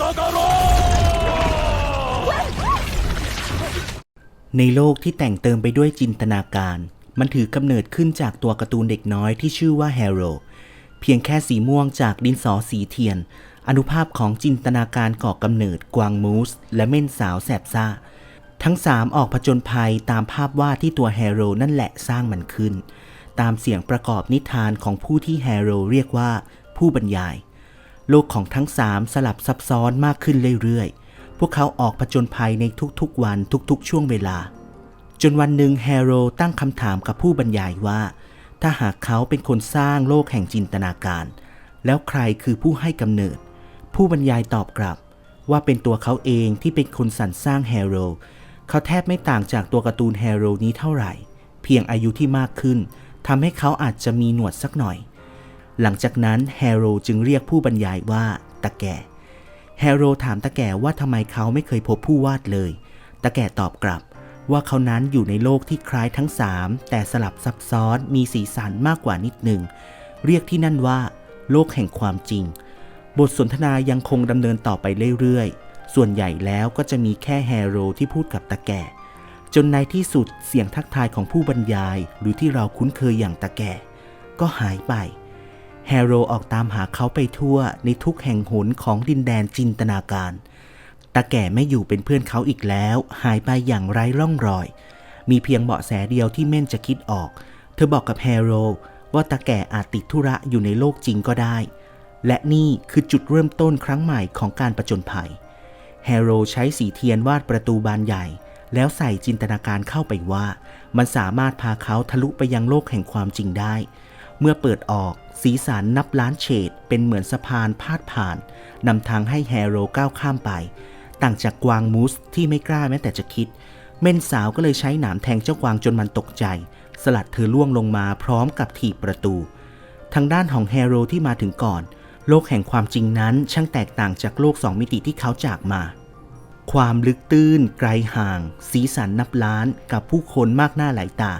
กากาโรในโลกที่แต่งเติมไปด้วยจินตนาการ มันถือกำเนิดขึ้นจากตัวการ์ตูนเด็กน้อยที่ชื่อว่าแฮร์โรเพียงแค่สีม่วงจากดินสอสีเทียน อนุภาพของจินตนาการก่อกำเนิดกวางมูส และเม่นสาวแสบซ่า ทั้งสามออกผจญภัยตามภาพวาดที่ตัวแฮร์โรนั่นแหละสร้างมันขึ้น ตามเสียงประกอบนิทานของผู้ที่แฮร์โรเรียกว่าผู้บรรยาย ลกของทั้งสามสลับซับซ้อนมากขึ้นเรื่อยๆ พวกเขาออกผจญภัยในทุกๆวันทุกๆ ช่วงเวลา จนวันหนึ่งแฮร์โรตั้งคำถามกับผู้บรรยายว่า ถ้าหากเขาเป็นคนสร้างโลกแห่งจินตนาการ แล้วใครคือผู้ให้กำเนิด ผู้บรรยายตอบกลับ ว่าเป็นตัวเขาเองที่เป็นคนสรรสร้างแฮร์โรเขาแทบไม่ต่างจากตัวการ์ตูนแฮร์โรนี้เท่าไหร่ เพียงอายุที่มากขึ้นทำให้เขาอาจจะมีหนวดสักหน่อย หลังจากนั้นแฮโรจึงเรียกผู้บรรยายว่าตาแก่ แฮโรถามตาแก่ว่าทำไมเขาไม่เคยพบผู้วาดเลยตาแก่ตอบกลับว่าเขานั้นอยู่ในโลกที่คล้ายทั้งสามแต่สลับซับซ้อนมีสีสันมากกว่านิดหนึ่ง เรียกที่นั่นว่า โลกแห่งความจริง บทสนทนายังคงดำเนินต่อไปเรื่อยๆ ส่วนใหญ่แล้วก็จะมีแค่แฮโรที่พูดกับตาแก่ จนในที่สุดเสียงทักทายของผู้บรรยาย หรือที่เราคุ้นเคยอย่างตาแก่ ก็หายไป แฮโรออกตามหาเขาไปทั่วในทุกแห่งหนของดินแดนจินตนาการ ตาแก่ไม่อยู่เป็นเพื่อนเขาอีกแล้ว หายไปอย่างไร้ร่องรอย มีเพียงเบาะแสเดียวที่เม่นจะคิดออก เธอบอกกับแฮโรว่าตาแก่อาจติดธุระอยู่ในโลกจริงก็ได้ และนี่คือจุดเริ่มต้นครั้งใหม่ของการประจนภัย แฮโรใช้สีเทียนวาดประตูบานใหญ่ แล้วใส่จินตนาการเข้าไปว่า มันสามารถพาเขาทะลุไปยังโลกแห่งความจริงได้ เมื่อเปิดออก สีสันนับล้านเฉดเป็นเหมือนสะพานพาดผ่านนำทางให้แฮโรก้าวข้ามไป ต่างจากกวางมูสที่ไม่กล้าแม้แต่จะคิด เม่นสาวก็เลยใช้หนามแทงเจ้ากวางจนมันตกใจ สลัดเธอล่วงลงมาพร้อมกับถีบประตู ทางด้านของแฮโรที่มาถึงก่อน โลกแห่งความจริงนั้นช่างแตกต่างจากโลกสองมิติที่เขาจากมา ความลึกตื้น ไกลห่าง สีสันนับล้านกับผู้คนมากหน้าหลายตา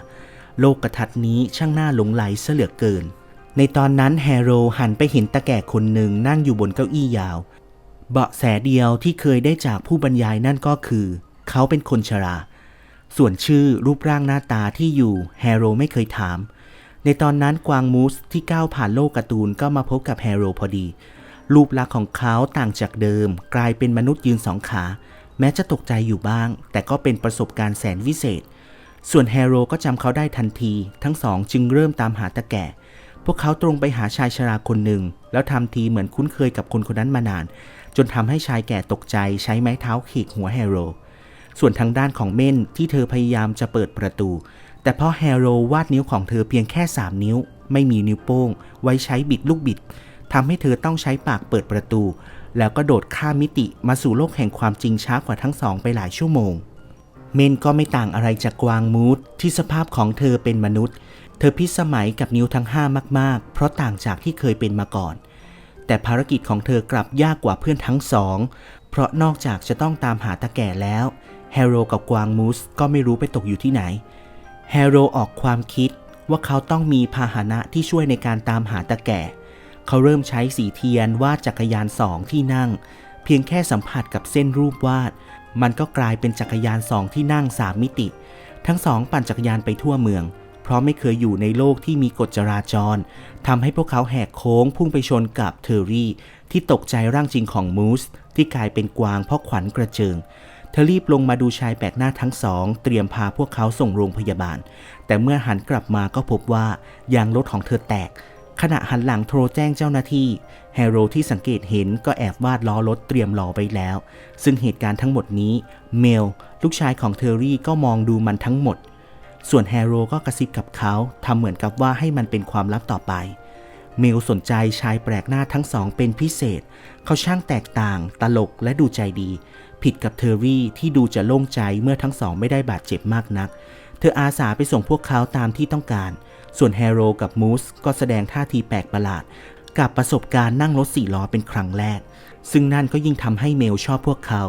โลกกระทัดนี้ช่างน่าหลงไหลเสเหลือเกิน ในตอนนั้นแฮโรหันไปเห็นตาแก่คนหนึ่งนั่งอยู่บนเก้าอี้ยาว เบาะแสเดียวที่เคยได้จากผู้บรรยายนั่นก็คือ เขาเป็นคนชรา ส่วนชื่อรูปร่างหน้าตาที่อยู่แฮโรไม่เคยถาม ในตอนนั้นกวางมูสที่ก้าวผ่านโลกการ์ตูนก็มาพบกับแฮโรพอดี รูปลักษณ์ของเขาต่างจากเดิม กลายเป็นมนุษย์ยืนสองขา แม้จะตกใจอยู่บ้าง แต่ก็เป็นประสบการณ์แสนวิเศษ ส่วนแฮโรก็จำเขาได้ทันที ทั้งสองจึงเริ่มตามหาตาแก่ พวกเขาตรงไปหาชายชราคนหนึ่ง แล้วทำทีเหมือนคุ้นเคยกับคนคนนั้นมานาน จนทำให้ชายแก่ตกใจใช้ไม้เท้าขีกหัวแฮโร ส่วนทางด้านของเม่นที่เธอพยายามจะเปิดประตู แต่เพราะแฮโรวาดนิ้วของเธอเพียงแค่ 3 นิ้ว ไม่มีนิ้วโป้ง ไว้ใช้บิดลูกบิดทำให้เธอต้องใช้ปากเปิดประตู แล้วก็โดดข้ามมิติมาสู่โลกแห่งความจริงช้ากว่าทั้งสองไปหลายชั่วโมง เมนก็ไม่ต่างอะไรจากกวางมูดที่สภาพของเธอเป็นมนุษย์ ธอพิสมัยกับนิ้วทั้งห้ามากๆ เพราะต่างจากที่เคยเป็นมาก่อน แต่ภารกิจของเธอกลับยากกว่าเพื่อนทั้งสอง เพราะนอกจากจะต้องตามหาตาแก่แล้วแฮโรกับกวางมูสก็ไม่รู้ไปตกอยู่ที่ไหนแฮโรออกความคิดว่าเขาต้องมีพาหนะที่ช่วยในการตามหาตาแก่ เขาเริ่มใช้สีเทียนวาดจักรยานสองที่นั่ง เพียงแค่สัมผัสกับเส้นรูปวาด มันก็กลายเป็นจักรยานสองที่นั่งสามมิติ ทั้งสองปั่นจักรยานไปทั่วเมืองเพราะไม่เคยอยู่ในโลกที่มีกฎจราจรทำให้พวกเขาแหกโค้งพุ่งไปชนกับเทอรี่ ที่ตกใจร่างจริงของมูส ที่กลายเป็นกวางเพราะขวัญกระเจิงเธอรีบลงมาดูชายแปลกหน้าทั้งสอง เตรียมพาพวกเขาส่งโรงพยาบาล แต่เมื่อหันกลับมาก็พบว่ายางรถของเธอแตก ขณะหันหลังโทรแจ้งเจ้าหน้าที่ แฮโรที่สังเกตเห็นก็แอบวาดล้อรถเตรียมรอไว้แล้ว ซึ่งเหตุการณ์ทั้งหมดนี้ เมล ลูกชายของเทอรี่ก็มองดูมันทั้งหมด ส่วนแฮโรก็กระซิบกับเขาทำเหมือนกับว่าให้มันเป็นความลับต่อไปเมลสนใจชายแปลกหน้าทั้งสองเป็นพิเศษ เขาช่างแตกต่าง ตลกและดูใจดี ผิดกับเทอร์รี่ที่ดูจะโล่งใจเมื่อทั้งสองไม่ได้บาดเจ็บมากนัก เธออาสาไปส่งพวกเขาตามที่ต้องการ ส่วนแฮโรกับมูสก็แสดงท่าทีแปลกประหลาด กับประสบการณ์นั่งรถสี่ล้อเป็นครั้งแรก ซึ่งนั่นก็ยิ่งทำให้เมลชอบพวกเขา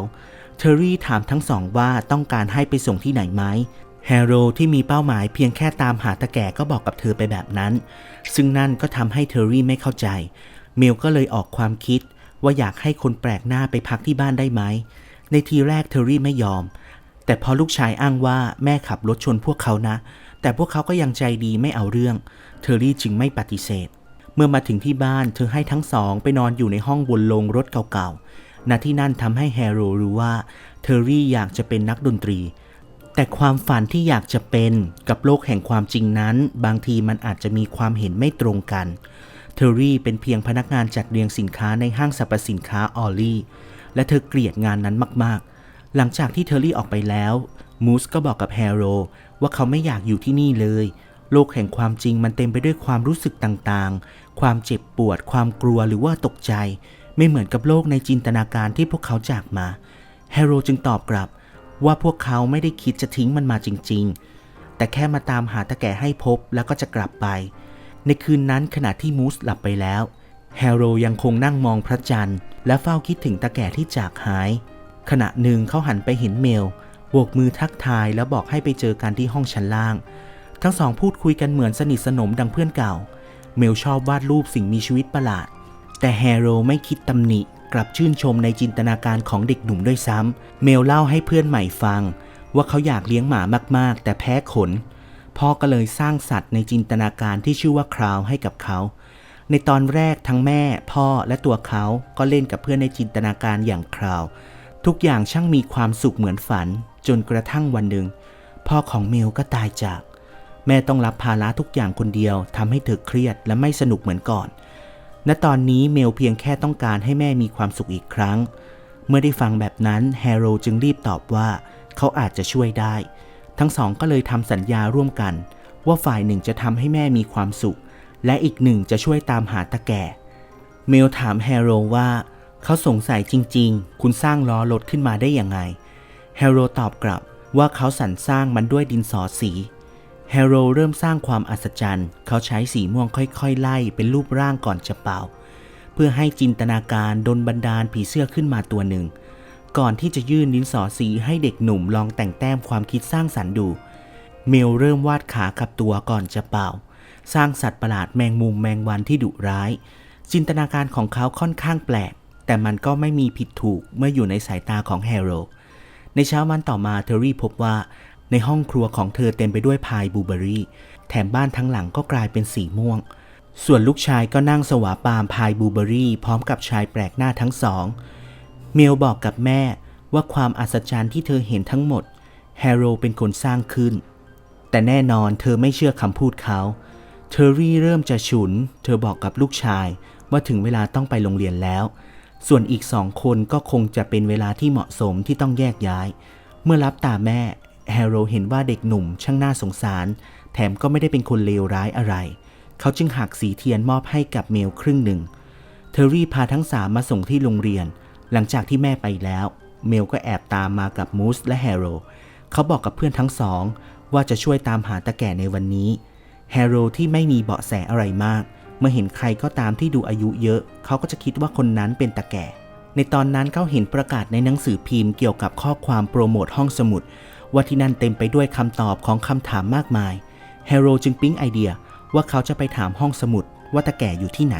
เทอร์รี่ถามทั้งสองว่าต้องการให้ไปส่งที่ไหนไหม แฮโรที่มีเป้าหมายเพียงแค่ตามหาตาแก่ก็บอกกับเธอไปแบบนั้น ซึ่งนั่นก็ทำให้เทอร์รี่ไม่เข้าใจ เมลก็เลยออกความคิดว่าอยากให้คนแปลกหน้าไปพักที่บ้านได้ไหม ในทีแรกเทอรี่ไม่ยอม แต่พอลูกชายอ้างว่าแม่ขับรถชนพวกเขานะ แต่พวกเขาก็ยังใจดีไม่เอาเรื่อง เทอรี่จึงไม่ปฏิเสธ เมื่อมาถึงที่บ้านเธอให้ทั้งสองไปนอนอยู่ในห้องบนโรงรถเก่าๆณที่นั่นทำให้แฮโรรู้ว่าเทอรี่อยากจะเป็นนักดนตรี แต่ความฝันที่อยากจะเป็นกับโลกแห่งความจริงนั้น บางทีมันอาจจะมีความเห็นไม่ตรงกัน เทอรี่เป็นเพียงพนักงานจัดเรียงสินค้าในห้างสรรพสินค้าออลลี่ และเธอเกลียดงานนั้นมาก ๆ หลังจากที่เทอรี่ออกไปแล้ว มูสก็บอกกับแฮโรว่าเขาไม่อยากอยู่ที่นี่เลย โลกแห่งความจริงมันเต็มไปด้วยความรู้สึกต่างๆ ความเจ็บปวด ความกลัวหรือว่าตกใจ ไม่เหมือนกับโลกในจินตนาการที่พวกเขาจากมา แฮร์โรจึงตอบกลับ ว่าพวกเขาไม่ได้คิดจะทิ้งมันมาจริง ๆ แต่แค่มาตามหาตะแก่ให้พบแล้วก็จะกลับไป ในคืนนั้นขณะที่มูสหลับไปแล้ว แฮโรยังคงนั่งมองพระจันทร์ และเฝ้าคิดถึงตะแก่ที่จากหาย ขณะหนึ่งเขาหันไปเห็นเมลโบกมือทักทายแล้วบอกให้ไปเจอกันที่ห้องชั้นล่าง ทั้งสองพูดคุยกันเหมือนสนิทสนมดังเพื่อนเก่า เมลชอบวาดรูปสิ่งมีชีวิตประหลาด แต่แฮโรไม่คิดตำหนิ กลับชื่นชมในจินตนาการของเด็กหนุ่มด้วยซ้ำเมลเล่าให้เพื่อนใหม่ฟัง ว่าเขาอยากเลี้ยงหมามากๆ แต่แพ้ขน พ่อก็เลยสร้างสัตว์ในจินตนาการที่ชื่อว่าคราวให้กับเขา ในตอนแรกทั้งแม่ พ่อและตัวเขาก็เล่นกับเพื่อนในจินตนาการอย่างคราว ทุกอย่างช่างมีความสุขเหมือนฝัน จนกระทั่งวันหนึ่ง พ่อของเมลก็ตายจาก แม่ต้องรับภาระทุกอย่างคนเดียวทำให้เธอเครียดและไม่สนุกเหมือนก่อน ณตอนนี้เมลเพียงแค่ต้องการให้แม่มีความสุขอีกครั้ง เมื่อได้ฟังแบบนั้นแฮร์โรจึงรีบตอบว่าเขาอาจจะช่วยได้ ทั้งสองก็เลยทำสัญญาร่วมกัน ว่าฝ่ายหนึ่งจะทำให้แม่มีความสุข และอีกหนึ่งจะช่วยตามหาตะแก่ เมลถามแฮร์โรว่าเขาสงสัยจริง ๆ คุณสร้างล้อรถขึ้นมาได้อยังไง แฮร์โรตอบกลับว่าเขาสรรสร้างมันด้วยดินสอสี แฮโรเริ่มสร้างความอัศจรรย์ เขาใช้สีม่วงค่อยๆ ไล่เป็นรูปร่างก่อนจะเป่า เพื่อให้จินตนาการดนบันดาลผีเสื้อขึ้นมาตัวหนึ่ง ก่อนที่จะยื่นดินสอสีให้เด็กหนุ่มลองแต่งแต้มความคิดสร้างสรรค์ดู เมลเริ่มวาดขากับตัวก่อนจะเป่า สร้างสัตว์ประหลาดแมงมุมแมงวันที่ดุร้าย จินตนาการของเขาค่อนข้างแปลก แต่มันก็ไม่มีผิดถูกเมื่ออยู่ในสายตาของแฮโรในเช้าวันต่อมาเทอรี่พบว่า ในห้องครัวของเธอเต็มไปด้วยพายบูเบอรี่ แถมบ้านทั้งหลังก็กลายเป็นสีม่วง ส่วนลูกชายก็นั่งสวาปามพายบูเบอรี่ พร้อมกับชายแปลกหน้าทั้งสอง เมลบอกกับแม่ว่าความอัศจรรย์ที่เธอเห็นทั้งหมด แฮโรเป็นคนสร้างขึ้น แต่แน่นอนเธอไม่เชื่อคำพูดเขา เทอรี่เริ่มจะฉุน เธอบอกกับลูกชายว่าถึงเวลาต้องไปโรงเรียนแล้ว ส่วนอีกสองคนก็คงจะเป็นเวลาที่เหมาะสมที่ต้องแยกย้าย เมื่อรับตาแม่ แฮร์โรเห็นว่าเด็กหนุ่มช่างน่าสงสาร แถมก็ไม่ได้เป็นคนเลวร้ายอะไร เขาจึงหักสีเทียนมอบให้กับเมลครึ่งหนึ่ง เทอรี่พาทั้งสามมาส่งที่โรงเรียน หลังจากที่แม่ไปแล้ว เมลก็แอบตามมากับมูสและแฮร์โรเขาบอกกับเพื่อนทั้งสอง ว่าจะช่วยตามหาตาแก่ในวันนี้ แฮร์โรที่ไม่มีเบาะแสอะไรมาก เมื่อเห็นใครก็ตามที่ดูอายุเยอะ เขาก็จะคิดว่าคนนั้นเป็นตาแก่ ในตอนนั้นเขาเห็นประกาศในหนังสือพิมพ์เกี่ยวกับข้อความโปรโมทห้องสมุด ว่าที่นั่นเต็มไปด้วยคำตอบของคำถามมากมายแฮโรจึงปิ๊งไอเดียว่าเขาจะไปถามห้องสมุดว่าตาแก่อยู่ที่ไหน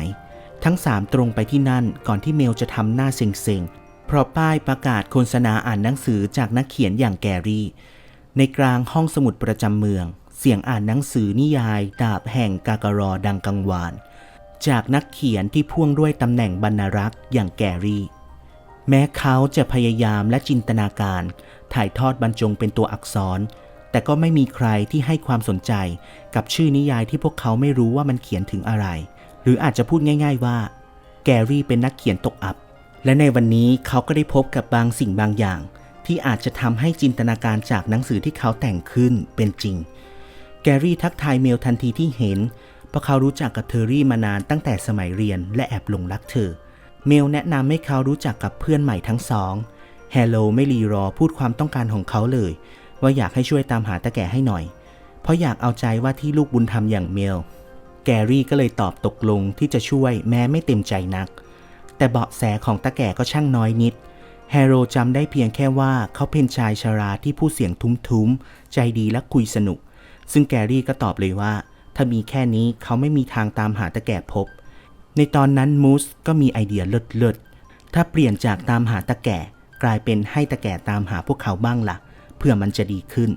ทั้งสามตรงไปที่นั่นก่อนที่เมลจะทำหน้าเซ็งๆ เพราะป้ายประกาศโฆษณาอ่านหนังสือจากนักเขียนอย่างแกรี่ ในกลางห้องสมุดประจำเมือง เสียงอ่านหนังสือนิยาย ดาบแห่งกากรอดังกังวาน จากนักเขียนที่พ่วงด้วยตำแหน่งบรรณารักษ์อย่างแกรี่ แม้เขาจะพยายามและจินตนาการ ถ่ายทอดบรรจงเป็นตัวอักษร แต่ก็ไม่มีใครที่ให้ความสนใจกับชื่อนิยายที่พวกเขาไม่รู้ว่ามันเขียนถึงอะไร หรืออาจจะพูดง่าย ๆว่า แกรี่เป็นนักเขียนตกอับ และในวันนี้เขาก็ได้พบกับบางสิ่งบางอย่าง ที่อาจจะทำให้จินตนาการจากหนังสือที่เขาแต่งขึ้นเป็นจริง แกรี่ทักทายเมลทันทีที่เห็นเพราะเขารู้จักกับเทอรี่มานานตั้งแต่สมัยเรียนและแอบหลงรักเธอ เมลแนะนำให้เขารู้จักกับเพื่อนใหม่ทั้งสอง แฮโลไม่รีรอพูดความต้องการของเขาเลย ว่าอยากให้ช่วยตามหาตาแก่ให้หน่อย เพราะอยากเอาใจว่าที่ลูกบุญธรรมอย่างเมล แกรี่ก็เลยตอบตกลงที่จะช่วยแม้ไม่เต็มใจนัก แต่เบาะแสของตาแก่ก็ช่างน้อยนิดแฮโรจำได้เพียงแค่ว่าเขาเป็นชายชราที่พูดเสียงทุ้มๆ ใจดีและคุยสนุก ซึ่งแกรี่ก็ตอบเลยว่า ถ้ามีแค่นี้เขาไม่มีทางตามหาตาแก่พบ ในตอนนั้นมูสก็มีไอเดียเลิศถ้าเปลี่ยนจากตามหาตะแก่ กลายเป็นให้ตะแก่ตามหาพวกเขาบ้างล่ะ เพื่อมันจะดีขึ้น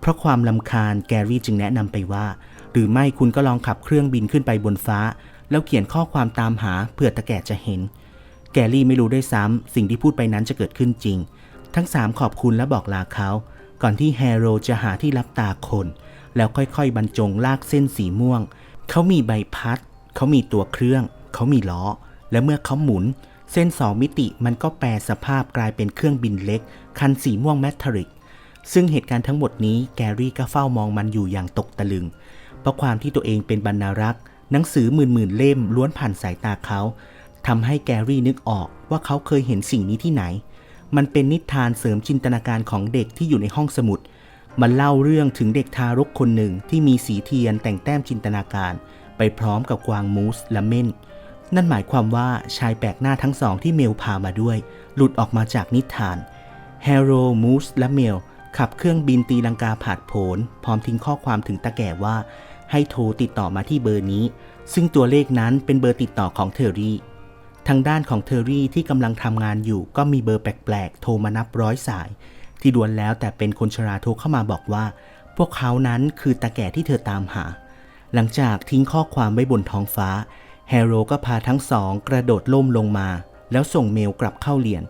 เพราะความลำคาญแกรี่จึงแนะนำไปว่า หรือไม่คุณก็ลองขับเครื่องบินขึ้นไปบนฟ้า แล้วเขียนข้อความตามหาเพื่อตะแก่จะเห็น แกรี่ไม่รู้ด้วยซ้ำสิ่งที่พูดไปนั้นจะเกิดขึ้นจริง ทั้งสามขอบคุณและบอกลาเขา ก่อนที่แฮร์โรจะหาที่รับตาคน แล้วค่อยๆบรรจงลากเส้นสีม่วง เขามีใบพัด เขามีตัวเครื่อง เขามีล้อ และเมื่อเขาหมุนเเส้นสองมิติมันก็แปลสภาพกลายเป็นเครื่องบินเล็ก คันสีม่วงแมทริก ซึ่งเหตุการณ์ทั้งหมดนี้แกรี่ก็เฝ้ามองมันอยู่อย่างตกตะลึง เพราะความที่ตัวเองเป็นบรรณารักษ์ หนังสือหมื่นหมื่นเล่มล้วนผ่านสายตาเขาทำให้แกรี่นึกออกว่าเขาเคยเห็นสิ่งนี้ที่ไหน มันเป็นนิทานเสริมจินตนาการของเด็กที่อยู่ในห้องสมุด มันเล่าเรื่องถึงเด็กทารกคนหนึ่งที่มีสีเทียนแต่งแต้มจินตนาการ ไปพร้อมกับกวางมูสและเม่น นั่นหมายความว่าชายแปลกหน้าทั้งสองที่เมลพามาด้วย หลุดออกมาจากนิทานแฮร์โรมูสและเมลขับเครื่องบินตีลังกาผาดโผน พร้อมทิ้งข้อความถึงตาแก่ว่า ให้โทรติดต่อมาที่เบอร์นี้ ซึ่งตัวเลขนั้นเป็นเบอร์ติดต่อของเทอรี่ ทางด้านของเทอรี่ที่กำลังทำงานอยู่ ก็มีเบอร์แปลกๆ โทรมานับร้อยสาย ที่ล้วนแล้วแต่เป็นคนชราโทรเข้ามาบอกว่า พวกเขานั้นคือตาแก่ที่เธอตามหา หลังจากทิ้งข้อความไว้บนท้องฟ้า แฮโรก็พาทั้งสองกระโดดล่มลงมา แล้วส่งเมลกลับเข้าเรียน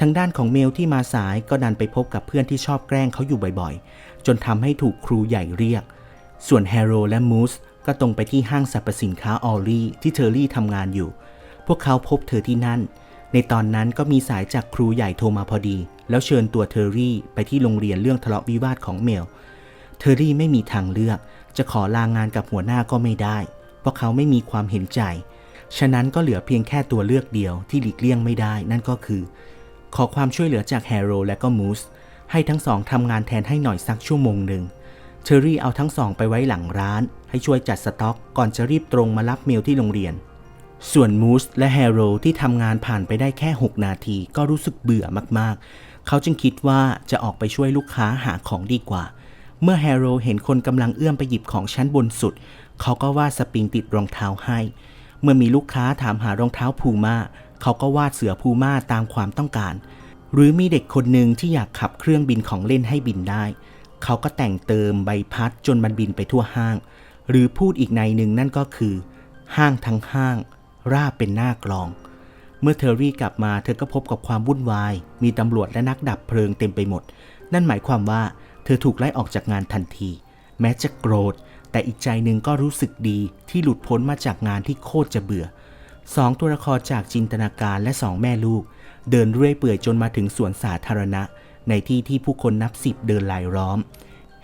ทางด้านของเมลที่มาสายก็ดันไปพบกับเพื่อนที่ชอบแกล้งเขาอยู่บ่อยๆ จนทำให้ถูกครูใหญ่เรียก ส่วนแฮโรและมูสก็ตรงไปที่ห้างสรรพสินค้าออลลี่ที่เทอร์รี่ทำงานอยู่ พวกเขาพบเธอที่นั่น ในตอนนั้นก็มีสายจากครูใหญ่โทรมาพอดี แล้วเชิญตัวเทอร์รี่ไปที่โรงเรียนเรื่องทะเลาะวิวาทของเมล เทอร์รี่ไม่มีทางเลือก จะขอลางานกับหัวหน้าก็ไม่ได้ เพราะเขาไม่มีความเห็นใจ ฉะนั้นก็เหลือเพียงแค่ตัวเลือกเดียวที่หลีกเลี่ยงไม่ได้ นั่นก็คือ ขอความช่วยเหลือจากแฮร์โรและก็มูสให้ทั้งสองทำงานแทนให้หน่อยสักชั่วโมงหนึ่งเทอร์รี่เอาทั้งสองไปไว้หลังร้าน ให้ช่วยจัดสต็อก ก่อนจะรีบตรงมารับเมลที่โรงเรียน ส่วนมูสและแฮร์โรที่ทำงานผ่านไปได้แค่ 6 นาทีก็รู้สึกเบื่อมากๆ เขาจึงคิดว่าจะออกไปช่วยลูกค้าหาของดีกว่า เมื่อแฮร์โรเห็นคนกำลังเอื้อมไปหยิบของชั้นบนสุด เขาก็วาดสปริงติดรองเท้าให้ เมื่อมีลูกค้าถามหารองเท้าพูม่าเขาก็วาดเสือพูม่าตามความต้องการ หรือมีเด็กคนหนึ่งที่อยากขับเครื่องบินของเล่นให้บินได้ เขาก็แต่งเติมใบพัดจนมันบินไปทั่วห้าง หรือพูดอีกในหนึ่งนั่นก็คือ ห้างทั้งห้าง ราบเป็นหน้ากลอง เมื่อเทอรี่กลับมาเธอก็พบกับความวุ่นวาย มีตำรวจและนักดับเพลิงเต็มไปหมด นั่นหมายความว่า เธอถูกไล่ออกจากงานทันที แม้จะโกรธ แต่อีกใจหนึ่งก็รู้สึกดีที่หลุดพ้นมาจากงานที่โคตรจะเบื่อสองตัวละครจากจินตนาการและสองแม่ลูก เดินเรื่อยเปื่อยจนมาถึงสวนสาธารณะ ในที่ที่ผู้คนนับสิบเดินลายล้อม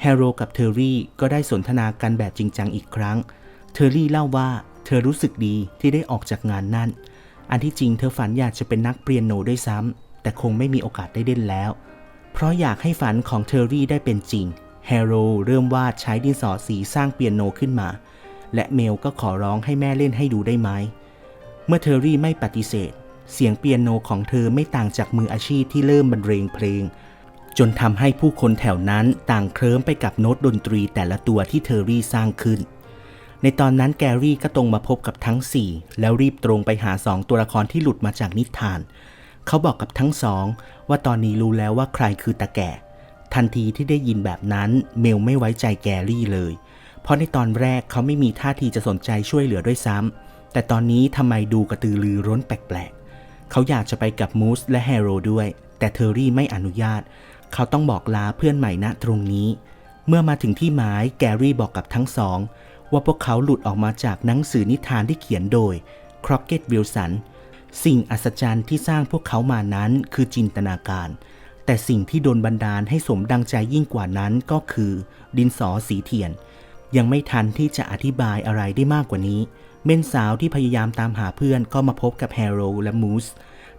แฮโรกับเทอร์รี่ก็ได้สนทนากันแบบจริงจังอีกครั้ง เทอร์รี่เล่าว่าเธอรู้สึกดีที่ได้ออกจากงานนั่น อันที่จริงเธอฝันอยากจะเป็นนักเปียโนด้วยซ้ำแต่คงไม่มีโอกาสได้เล่นแล้ว เพราะอยากให้ฝันของเทอร์รี่ได้เป็นจริง แฮโรเริ่มวาดใช้ดินสอสีสร้างเปียโนขึ้นมา และเมลก็ขอร้องให้แม่เล่นให้ดูได้ไหม เมื่อเทอร์รี่ไม่ปฏิเสธ เสียงเปียโนของเธอไม่ต่างจากมืออาชีพที่เริ่มบรรเลงเพลง จนทำให้ผู้คนแถวนั้นต่างเคลิ้มไปกับโน้ตดนตรีแต่ละตัวที่เทอร์รี่สร้างขึ้น ในตอนนั้นแกรี่ก็ตรงมาพบกับทั้ง4แล้วรีบตรงไปหาสองตัวละครที่หลุดมาจากนิทาน เขาบอกกับทั้งสองว่าตอนนี้รู้แล้วว่าใครคือตาแก่ ทันทีที่ได้ยินแบบนั้นเมลไม่ไว้ใจแกรี่เลย เพราะในตอนแรกเขาไม่มีท่าทีจะสนใจช่วยเหลือด้วยซ้ำแต่ตอนนี้ทำไมดูกระตือรือร้นแปลกๆ เขาอยากจะไปกับมูสและแฮโรด้วย แต่เทอรี่ไม่อนุญาต เขาต้องบอกลาเพื่อนใหม่ณตรงนี้ เมื่อมาถึงที่หมายแกรี่บอกกับทั้งสอง ว่าพวกเขาหลุดออกมาจากหนังสือนิทานที่เขียนโดยครอกเก็ตวิลสันสิ่งอัศจรรย์ที่สร้างพวกเขามานั้นคือจินตนาการ แต่สิ่งที่โดนบันดาลให้สมดังใจยิ่งกว่านั้นก็คือ ดินสอสีเทียน ยังไม่ทันที่จะอธิบายอะไรได้มากกว่านี้ เม่นสาวที่พยายามตามหาเพื่อนก็มาพบกับแฮร์โรและมูส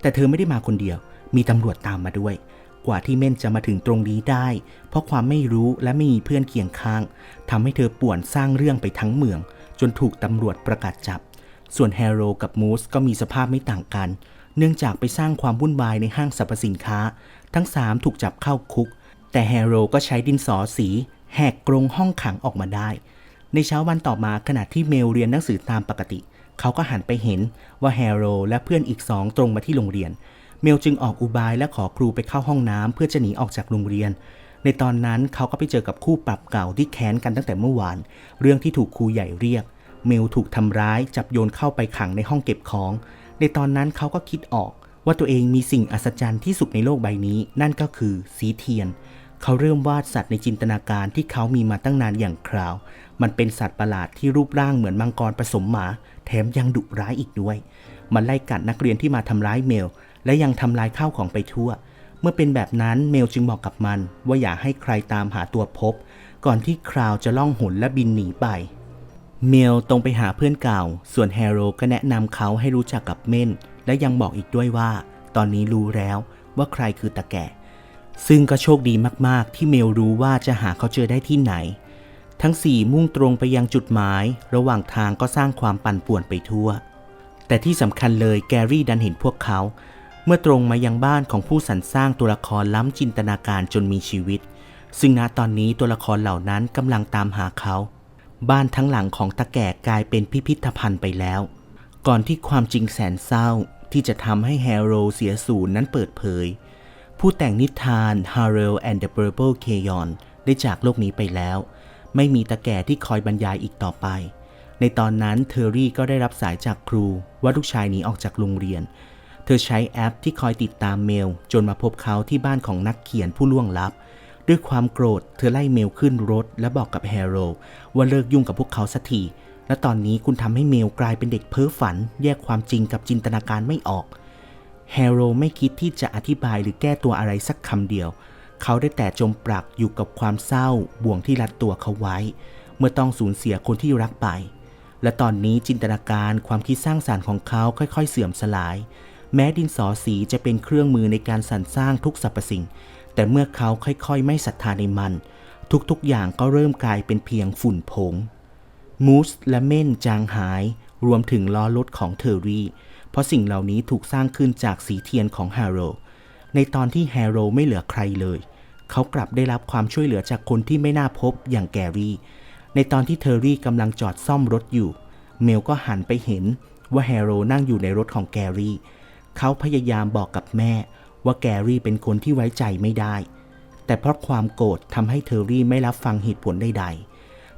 แต่เธอไม่ได้มาคนเดียว มีตำรวจตามมาด้วย กว่าที่เม่นจะมาถึงตรงนี้ได้ เพราะความไม่รู้และไม่มีเพื่อนเคียงข้างทำให้เธอป่วนสร้างเรื่องไปทั้งเมือง จนถูกตำรวจประกาศจับ ส่วนแฮร์โรกับมูสก็มีสภาพไม่ต่างกัน เนื่องจากไปสร้างความวุ่นวายในห้างสรรพสินค้า ทั้งสามถูกจับเข้าคุก แต่แฮโรก็ใช้ดินสอสีแหกกรงห้องขังออกมาได้ ในเช้าวันต่อมาขณะที่เมลเรียนหนังสือตามปกติ เขาก็หันไปเห็นว่าแฮโรและเพื่อนอีกสองตรงมาที่โรงเรียน เมลจึงออกอุบายและขอครูไปเข้าห้องน้ำเพื่อจะหนีออกจากโรงเรียน ในตอนนั้นเขาก็ไปเจอกับคู่ปรับเก่าที่แค้นกันตั้งแต่เมื่อวาน เรื่องที่ถูกครูใหญ่เรียก เมลถูกทำร้ายจับโยนเข้าไปขังในห้องเก็บของ ในตอนนั้นเขาก็คิดออก ว่าตัวเองมีสิ่งอัศจรรย์ที่สุดในโลกใบนี้ นั่นก็คือสีเทียน เขาเริ่มวาดสัตว์ในจินตนาการที่เขามีมาตั้งนานอย่างคราว มันเป็นสัตว์ประหลาดที่รูปร่างเหมือนมังกรผสมหมา แถมยังดุร้ายอีกด้วย มันไล่กัดนักเรียนที่มาทำร้ายเมล และยังทำลายข้าวของไปทั่ว เมื่อเป็นแบบนั้นเมลจึงบอกกับมัน ว่าอย่าให้ใครตามหาตัวพบ ก่อนที่คราวจะล่องหนและบินหนีไปเมลตรงไปหาเพื่อนเก่า ส่วนแฮโรก็แนะนำเขาให้รู้จักกับเม่น และยังบอกอีกด้วยว่า ตอนนี้รู้แล้วว่าใครคือตาแก่ ซึ่งก็โชคดีมากๆ ที่เมลรู้ว่าจะหาเขาเจอได้ที่ไหน ทั้งสี่มุ่งตรงไปยังจุดหมาย ระหว่างทางก็สร้างความปั่นป่วนไปทั่ว แต่ที่สำคัญเลยแกรี่ดันเห็นพวกเขา เมื่อตรงมายังบ้านของผู้สรรสร้างตัวละครล้ำจินตนาการจนมีชีวิต ซึ่งณตอนนี้ตัวละครเหล่านั้นกำลังตามหาเขาบ้านทั้งหลังของตาแก่กลายเป็นพิพิธภัณฑ์ไปแล้ว ก่อนที่ความจริงแสนเศร้า ที่จะทำให้แฮร์โรเสียสูญนั้นเปิดเผย ผู้แต่งนิทาน Harrell and the Purple Crayon ได้จากโลกนี้ไปแล้ว ไม่มีตาแก่ที่คอยบรรยายอีกต่อไป ในตอนนั้นเทอรี่ก็ได้รับสายจากครูว่าลูกชายหนีออกจากโรงเรียน เธอใช้แอปที่คอยติดตามเมล จนมาพบเขาที่บ้านของนักเขียนผู้ล่วงลับ ด้วยความโกรธ เธอไล่เมลขึ้นรถ และบอกกับแฮร์โรว่าเลิกยุ่งกับพวกเขาสักที และตอนนี้คุณทำให้เมลกลายเป็นเด็กเพ้อฝัน แยกความจริงกับจินตนาการไม่ออก แฮโรไม่คิดที่จะอธิบายหรือแก้ตัวอะไรสักคำเดียว เขาได้แต่จมปลักอยู่กับความเศร้า บ่วงที่รัดตัวเขาไว้ เมื่อต้องสูญเสียคนที่รักไป และตอนนี้จินตนาการความคิดสร้างสารรค์ของเขาค่อยๆ เสื่อมสลาย แม้ดินสอสีจะเป็นเครื่องมือในการสรรสร้างทุกสรรพสิ่ง แต่เมื่อเขาค่อยๆ ไม่ศรัทธาในมัน ทุกๆอย่างก็เริ่มกลายเป็นเพียงฝุ่นผง มูสและเม่นจางหาย รวมถึงล้อรถของเทอร์รี่ เพราะสิ่งเหล่านี้ถูกสร้างขึ้นจากสีเทียนของแฮร์โรในตอนที่แฮร์โรไม่เหลือใครเลย เขากลับได้รับความช่วยเหลือจากคนที่ไม่น่าพบอย่างแกรี่ ในตอนที่เทอร์รี่กำลังจอดซ่อมรถอยู่ เมลก็หันไปเห็นว่าแฮร์โรนั่งอยู่ในรถของแกรี่ เขาพยายามบอกกับแม่ว่าแกรี่เป็นคนที่ไว้ใจไม่ได้ แต่เพราะความโกรธทำให้เทอร์รี่ไม่รับฟังเหตุผลใดๆ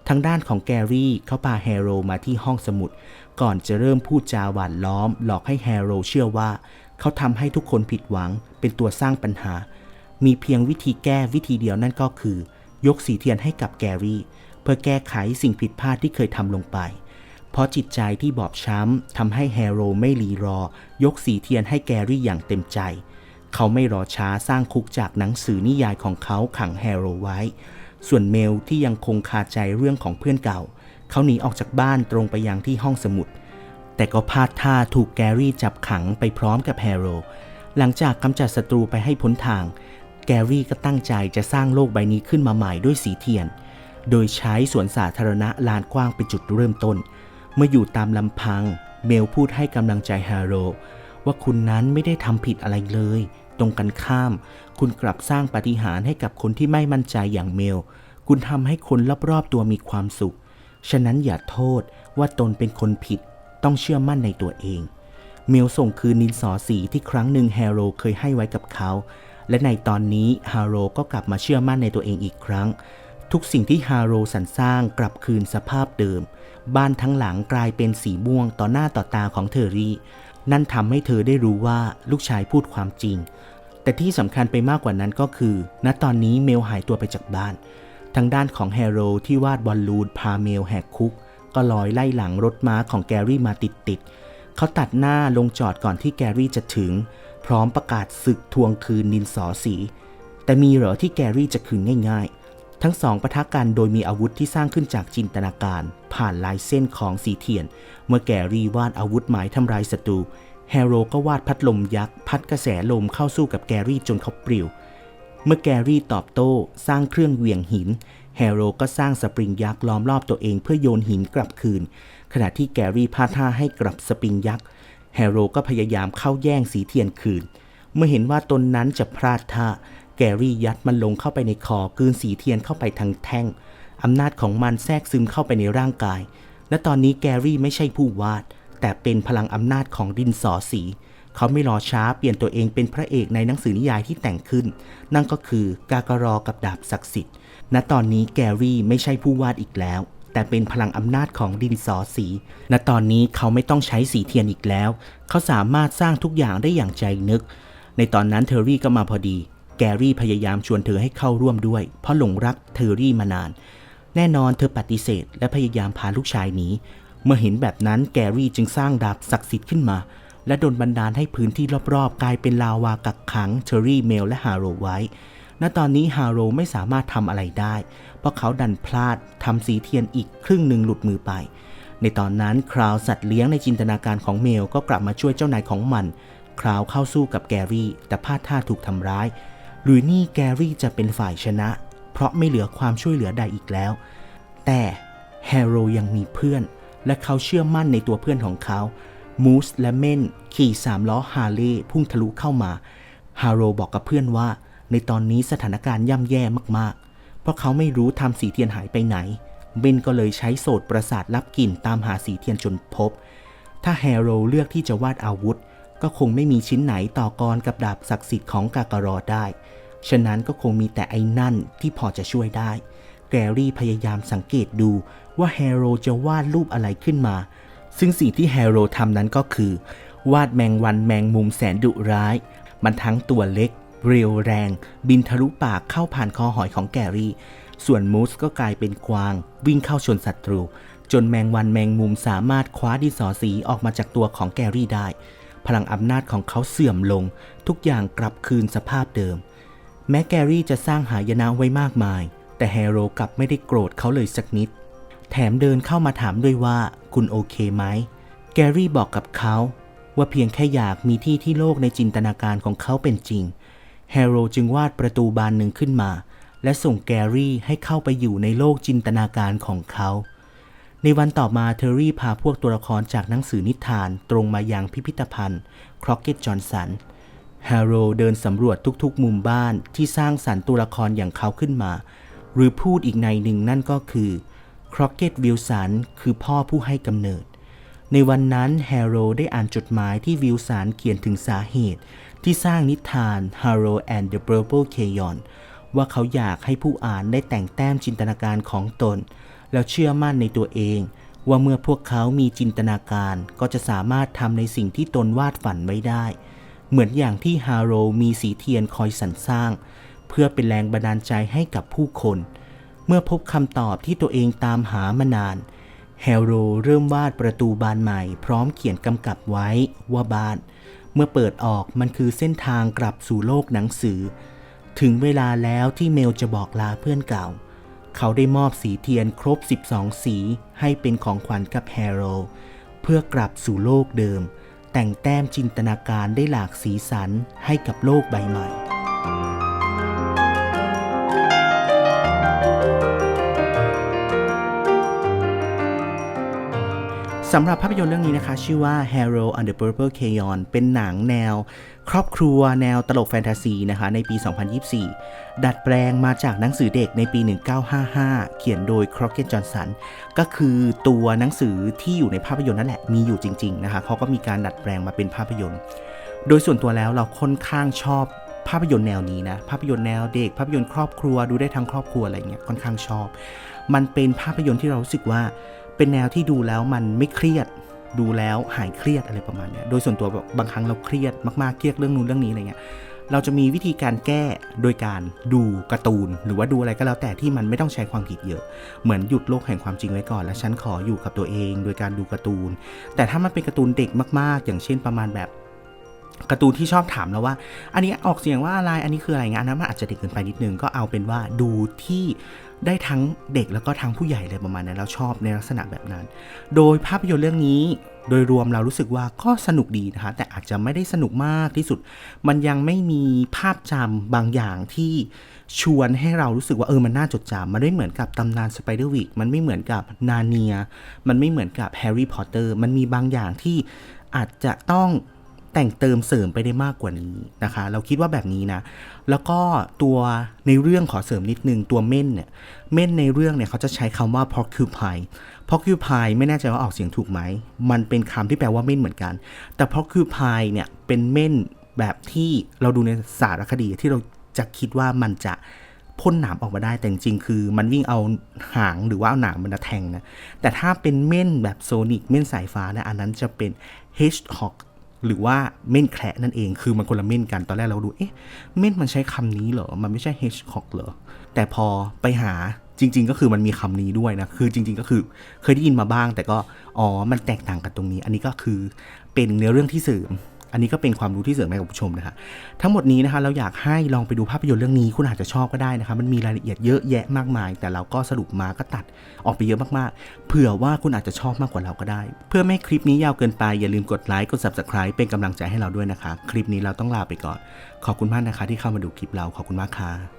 ทางด้านของแกรี่เขาพาแฮโรมาที่ห้องสมุด ก่อนจะเริ่มพูดจาหวานล้อม หลอกให้แฮโรเชื่อว่าเขาทำให้ทุกคนผิดหวัง เป็นตัวสร้างปัญหา มีเพียงวิธีแก้วิธีเดียวนั่นก็คือ ยกสีเทียนให้กับแกรี่ เพื่อแก้ไขสิ่งผิดพลาดที่เคยทำลงไป เพราะจิตใจที่บอบช้ำทำให้แฮโรไม่รีรอ ยกสีเทียนให้แกรี่อย่างเต็มใจ เขาไม่รอช้าสร้างคุกจากหนังสือนิยายของเขาขังแฮโรไว้ ส่วนเมลที่ยังคงคาใจเรื่องของเพื่อนเก่า เขาหนีออกจากบ้านตรงไปยังที่ห้องสมุด แต่ก็พลาดท่าถูกแกรี่จับขังไปพร้อมกับแฮโรหลังจากกำจัดศัตรูไปให้พ้นทาง แกรี่ก็ตั้งใจจะสร้างโลกใบนี้ขึ้นมาใหม่ด้วยสีเทียน โดยใช้สวนสาธารณะลานกว้างเป็นจุดเริ่มต้น เมื่ออยู่ตามลำพัง เมลพูดให้กำลังใจแฮโรว่าคุณนั้นไม่ได้ทำผิดอะไรเลย ตรงกันข้าม คุณกลับสร้างปาฏิหาริย์ให้กับคนที่ไม่มั่นใจอย่างเมล คุณทำให้คนรอบๆตัวมีความสุข ฉะนั้นอย่าโทษว่าตนเป็นคนผิด ต้องเชื่อมั่นในตัวเอง เมลส่งคืนนินสอสีที่ครั้งหนึ่งแฮโรเคยให้ไว้กับเขา และในตอนนี้ฮาโรก็กลับมาเชื่อมั่นในตัวเองอีกครั้ง ทุกสิ่งที่ฮาโรสรรสร้างกลับคืนสภาพเดิม บ้านทั้งหลังกลายเป็นสีม่วงต่อหน้าต่อตาของเทอรี่นั่นทำให้เธอได้รู้ว่าลูกชายพูดความจริง แต่ที่สำคัญไปมากกว่านั้นก็คือ ณตอนนี้เมลหายตัวไปจากบ้าน ทางด้านของแฮโรที่วาดบอลลูนพาเมลแหกคุก ก็ลอยไล่หลังรถม้าของแกรี่มาติดๆเขาตัดหน้าลงจอดก่อนที่แกรี่จะถึง พร้อมประกาศศึกทวงคืนนินสอสี แต่มีเหรอที่แกรี่จะคืนง่าย ๆ ทั้งสองปะทะกันโดยมีอาวุธที่สร้างขึ้นจากจินตนาการ ผ่านลายเส้นของสีเทียน เมื่อแกรี่วาดอาวุธหมายทำลายศัตรู แฮโรก็วาดพัดลมยักษ์ พัดกระแสลมเข้าสู้กับแกรี่จนเขาปลิว เมื่อแกรี่ตอบโต้สร้างเครื่องเหวี่ยงหิน แฮโรก็สร้างสปริงยักษ์ล้อมรอบตัวเองเพื่อโยนหินกลับคืน ขณะที่แกรี่พาท่าให้กลับสปริงยักษ์ แฮโรก็พยายามเข้าแย่งสีเทียนคืน เมื่อเห็นว่าตนนั้นจะพลาดท่า แกรี่ยัดมันลงเข้าไปในคอกืนสีเทียนเข้าไปทั้งแท่งอำนาจของมันแทรกซึมเข้าไปในร่างกาย และตอนนี้แกรี่ไม่ใช่ผู้วาด แต่เป็นพลังอำนาจของดินสอสี เขาไม่รอช้าเปลี่ยนตัวเองเป็นพระเอกในหนังสือนิยายที่แต่งขึ้น นั่นก็คือกากรอกับดาบศักดิ์สิทธิ์ ณ ตอนนี้แกรี่ไม่ใช่ผู้วาดอีกแล้ว แต่เป็นพลังอำนาจของดินสอสี ณ ตอนนี้เขาไม่ต้องใช้สีเทียนอีกแล้ว เขาสามารถสร้างทุกอย่างได้อย่างใจนึก ในตอนนั้นเทอร์รี่ก็มาพอดี แกรี่พยายามชวนเธอให้เข้าร่วมด้วย เพราะหลงรักเทอร์รี่มานานแน่นอนเธอปฏิเสธและพยายามพาลูกชายหนี เมื่อเห็นแบบนั้นแกรี่จึงสร้างดาบศักดิ์สิทธิ์ขึ้นมา และดลบันดาลให้พื้นที่รอบๆ กลายเป็นลาวากักขังเทอร์รี่เมลและฮาโรไว้ ณตอนนี้ฮาโรไม่สามารถทำอะไรได้ เพราะเขาดันพลาดทำสีเทียนอีกครึ่งหนึ่งหลุดมือไป ในตอนนั้นคราวสัตว์เลี้ยงในจินตนาการของเมลก็กลับมาช่วยเจ้านายของมัน คราวเข้าสู้กับแกรี่แต่พลาดท่าถูกทำร้ายหรือนี่แกรี่จะเป็นฝ่ายชนะ เพราะไม่เหลือความช่วยเหลือใดอีกแล้ว แต่แฮร์โรยังมีเพื่อน และเขาเชื่อมั่นในตัวเพื่อนของเขามูสและเม่นขี่สามล้อฮาร์เลย์พุ่งทะลุเข้ามา ฮาร์โรบอกกับเพื่อนว่า ในตอนนี้สถานการณ์ย่ำแย่มากๆ เพราะเขาไม่รู้ทำสีเทียนหายไปไหน เบนก็เลยใช้โสตประสาทรับกลิ่นตามหาสีเทียนจนพบ ถ้าแฮโรเลือกที่จะวาดอาวุธ ก็คงไม่มีชิ้นไหนต่อกรกับดาบศักดิ์สิทธิ์ของกาการอได้ ฉะนั้นก็คงมีแต่ไอ้นั่นที่พอจะช่วยได้ แกรี่พยายามสังเกตดู ว่าแฮโรจะวาดรูปอะไรขึ้นมา ซึ่งสิ่งที่แฮโรทำนั้นก็คือ วาดแมงวันแมงมุมแสนดุร้าย มันทั้งตัวเล็ก เรียวแรง บินทะลุปากเข้าผ่านคอหอยของแกรี่ ส่วนมูสก็กลายเป็นกวาง วิ่งเข้าชนศัตรู จนแมงวันแมงมุมสามารถคว้าดินสอสีออกมาจากตัวของแกรี่ได้ พลังอำนาจของเขาเสื่อมลง ทุกอย่างกลับคืนสภาพเดิม แม้แกรี่จะสร้างหายนะไว้มากมาย แต่แฮโรกลับไม่ได้โกรธเขาเลยสักนิด แถมเดินเข้ามาถามด้วยว่าคุณโอเคไหม แกรี่บอกกับเขา ว่าเพียงแค่อยากมีที่ที่โลกในจินตนาการของเขาเป็นจริง แฮโรจึงวาดประตูบานหนึ่งขึ้นมา และส่งแกรี่ให้เข้าไปอยู่ในโลกจินตนาการของเขา ในวันต่อมาเทอรี่พาพวกตัวละครจากหนังสือนิทานตรงมายังพิพิธภัณฑ์ครอกเก็ตจอห์นสันแฮโรเดินสำรวจทุกๆ มุมบ้านที่สร้างสรรค์ตัวละครอย่างเขาขึ้นมา หรือพูดอีกในหนึ่งนั่นก็คือ ครอกเก็ตวิลสันคือพ่อผู้ให้กำเนิด ในวันนั้นแฮโรได้อ่านจดหมายที่วิลสันเขียนถึงสาเหตุ ที่สร้างนิทาน Harrow and the Purple Crayon ว่าเขาอยากให้ผู้อ่านได้แต่งแต้มจินตนาการของตน แล้วเชื่อมั่นในตัวเอง ว่าเมื่อพวกเขามีจินตนาการก็จะสามารถทำในสิ่งที่ตนวาดฝันไว้ได้ เหมือนอย่างที่ฮาโรมีสีเทียนคอยสรรสร้าง เพื่อเป็นแรงบันดาลใจให้กับผู้คน เมื่อพบคำตอบที่ตัวเองตามหามานาน แฮโรเริ่มวาดประตูบานใหม่ พร้อมเขียนกำกับไว้ว่าบ้าน เมื่อเปิดออกมันคือเส้นทางกลับสู่โลกหนังสือ ถึงเวลาแล้วที่เมลจะบอกลาเพื่อนเก่า เขาได้มอบสีเทียนครบ 12 สีให้เป็นของขวัญกับแฮโรเพื่อกลับสู่โลกเดิม แต่งแต้มจินตนาการได้หลากสีสันให้กับโลกใบใหม่ สำหรับภาพยนตร์เรื่องนี้นะคะ ชื่อว่า Harrow and the Purple Crayon เป็นหนังแนว ครอบครัวแนวตลกแฟนตาซีนะคะในปี 2024 ดัดแปลงมาจากหนังสือเด็กในปี 1955 เขียนโดย Crockett Johnson ก็คือตัวหนังสือที่อยู่ในภาพยนตร์นั่นแหละ มีอยู่จริงๆนะคะเขาก็มีการดัดแปลงมาเป็นภาพยนตร์ โดยส่วนตัวแล้วเราค่อนข้างชอบภาพยนตร์แนวนี้นะ ภาพยนตร์แนวเด็ก ภาพยนตร์ครอบครัวดูได้ทั้งครอบครัวอะไรเงี้ยค่อนข้างชอบ มันเป็นภาพยนตร์ที่เรารู้สึกว่า เป็นแนวที่ดูแล้วมันไม่เครียด ดูแล้วหายเครียดอะไรประมาณนี้โดยส่วนตัวแบบบางครั้งเราเครียดมากๆเครียดเรื่องนู้นเรื่องนี้อะไรเงี้ยเราจะมีวิธีการแก้โดยการดูการ์ตูน หรือว่าดูอะไรก็แล้วแต่ที่มันไม่ต้องใช้ความคิดเยอะ เหมือนหยุดโลกแห่งความจริงไว้ก่อน แล้วฉันขออยู่กับตัวเอง โดยการดูการ์ตูน แต่ถ้ามันเป็นการ์ตูนเด็กมาก ๆ อย่างเช่นประมาณแบบการ์ตูนที่ชอบถามเราว่า อันนี้ออกเสียงว่าอะไร อันนี้คืออะไรเงี้ยอันนั้นมันอาจจะเด็กเกินไปนิดนึง ก็เอาเป็นว่าดูที่ ได้ทั้งเด็กแล้วก็ทั้งผู้ใหญ่เลยประมาณนั้นเราชอบในลักษณะแบบนั้น โดยภาพยนตร์เรื่องนี้โดยรวมเรารู้สึกว่าก็สนุกดีนะคะ แต่อาจจะไม่ได้สนุกมากที่สุด มันยังไม่มีภาพจำบางอย่างที่ชวนให้เรารู้สึกว่าเออมันน่าจดจำมันไม่เหมือนกับตำนานสไปเดอร์วิกมันไม่เหมือนกับนาเนีย มันไม่เหมือนกับแฮร์รี่พอตเตอร์มันมีบางอย่างที่อาจจะต้อง แต่งเติมเสริมไปได้มากกว่านี้นะคะ เราคิดว่าแบบนี้นะ แล้วก็ตัวในเรื่องขอเสริมนิดนึง ตัวเม่นเนี่ย เม่นในเรื่องเนี่ยเขาจะใช้คำว่า porcupine porcupine ไม่แน่ใจว่าออกเสียงถูกไหม มันเป็นคำที่แปลว่าเม่นเหมือนกัน แต่ porcupine เนี่ยเป็นเม่นแบบที่เราดูในสารคดีที่เราจะคิดว่ามันจะพ่นหนามออกมาได้แต่จริงๆคือมันวิ่งเอาหางหรือว่าเอาหนามมันมาแทงนะ แต่ถ้าเป็นเม่นแบบโซนิกเม่นสายฟ้านะอันนั้นจะเป็น hedgehog หรือว่าเม่นแคระนั่นเอง คือมันคนละเม่นกัน ตอนแรกเราดู เอ๊ะ เม่นมันใช้คำนี้เหรอ มันไม่ใช่ hedgehog เหรอ แต่พอไปหาจริง ๆ ก็คือมันมีคำนี้ด้วยนะ คือจริง ๆ ก็คือเคยได้ยินมาบ้าง แต่ก็ อ๋อ มันแตกต่างกันตรงนี้ อันนี้ก็คือเป็นเนื้อเรื่องที่เสริม อันนี้ก็เป็นความรู้ที่เสริมให้กับผู้ชมนะคะทั้งหมดนี้นะคะเราอยากให้ลองไปดูภาพยนตร์เรื่องนี้คุณอาจจะชอบก็ได้นะคะมันมีรายละเอียดเยอะแยะมากมาย แต่เราก็สรุปมาก็ตัดออกไปเยอะมากๆ เผื่อว่าคุณอาจจะชอบมากกว่าเราก็ได้ เพื่อไม่ให้คลิปนี้ยาวเกินไปอย่าลืมกดไลค์กด subscribe เป็นกำลังใจให้เราด้วยนะคะ คลิปนี้เราต้องลาไปก่อน ขอบคุณมากนะคะที่เข้ามาดูคลิปเราขอบคุณมากค่ะ